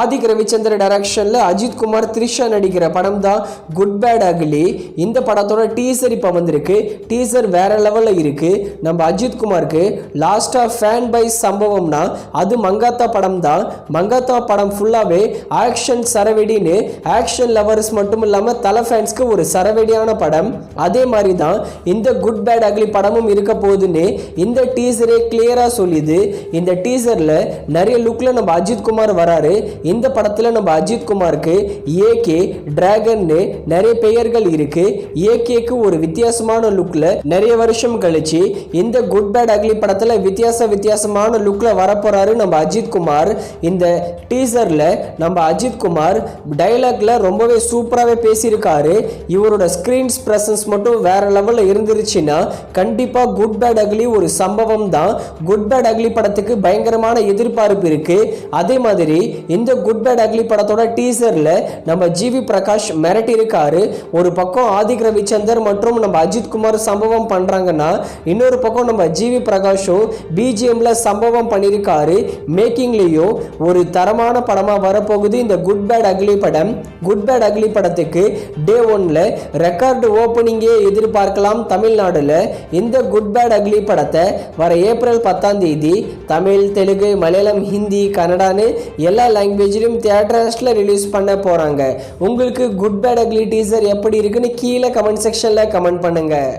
ஆதிக் ரவிச்சந்திர டைரக்ஷனில் அஜித் குமார் த்ரிஷா நடிக்கிற படம் தான் குட் பேட் அகிலி இந்த படத்தோட டீசர் இப்போ வந்திருக்கு. டீசர் வேற லெவலில் இருக்குது நம்ம அஜித் குமாருக்கு லாஸ்ட்டாக ஃபேன் பை சம்பவம்னா அது மங்காத்தா படம் தான் மங்காத்தா படம் ஃபுல்லாகவே ஆக்ஷன் சரவெடின்னு ஆக்ஷன் லவர்ஸ் மட்டும் இல்லாமல் தலை ஃபேன்ஸ்க்கு ஒரு சரவெடியான படம். அதே மாதிரி தான் இந்த குட் பேட் அகிலி படமும் இருக்க போகுதுன்னு இந்த டீசரே கிளியராக சொல்லிது. இந்த டீசரில் நிறைய லுக்கில் நம்ம அஜித் குமார் வராரு. இந்த படத்தில் நம்ம அஜித் குமாருக்கு ஏகே டிராகன்னு நிறைய பெயர்கள் இருக்கு. ஏகேக்கு ஒரு வித்தியாசமான லுக்கில் நிறைய வருஷம் கழிச்சு இந்த குட் பேட் அக்லி படத்தில் வித்தியாச வித்தியாசமான லுக்கில் வரப்போறாரு நம்ம அஜித் குமார். இந்த டீசரில் நம்ம அஜித் குமார் டைலாக்ல ரொம்பவே சூப்பராகவே பேசியிருக்காரு. இவரோட ஸ்க்ரீன்ஸ் ப்ரெசன்ஸ் மட்டும் வேற லெவலில் இருந்துருச்சுன்னா கண்டிப்பாக குட் பேட் அக்லி ஒரு சம்பவம் தான் குட் பேட் அக்லி படத்துக்கு பயங்கரமான எதிர்பார்ப்பு இருக்கு. அதே மாதிரி இந்த குட் பேட் அக்லி படத்தோட டீசர்ல நம்ம ஜிவி பிரகாஷ் மிரட்டி இருக்காரு ஒரு பக்கம் ஆதிக் ரவிச்சந்தர் மற்றும் நம்ம அஜித் குமார் சம்பவம் பண்றாங்கன்னா இன்னொரு பக்கம் நம்ம ஜிவி பிரகாஷும் பிஜிஎம்ல சம்பவம் பண்ணியிருக்காரு. மேக்கிங்லேயும் ஒரு தரமான படமா வரப்போகுது இந்த குட் பேட் அக்லி படம். குட் பேட் அக்லி படத்துக்கு டே ஒன்ல ரெக்கார்டு ஓப்பனிங்கே எதிர்பார்க்கலாம் தமிழ்நாடுல. இந்த குட் பேட் அக்லி படத்தை வர ஏப்ரல் பத்தாம் தேதி தமிழ் தெலுங்கு மலையாளம் ஹிந்தி கன்னடான்னு எல்லா லாங்குவேஜ் லாங்குவேஜ்லையும் தியேட்டர்ஸில் ரிலீஸ் பண்ண போகிறாங்க உங்களுக்கு குட் பேட் அக்லி டீசர் எப்படி இருக்குன்னு கீழே கமெண்ட் செக்ஷனில் கமெண்ட் பண்ணுங்கள்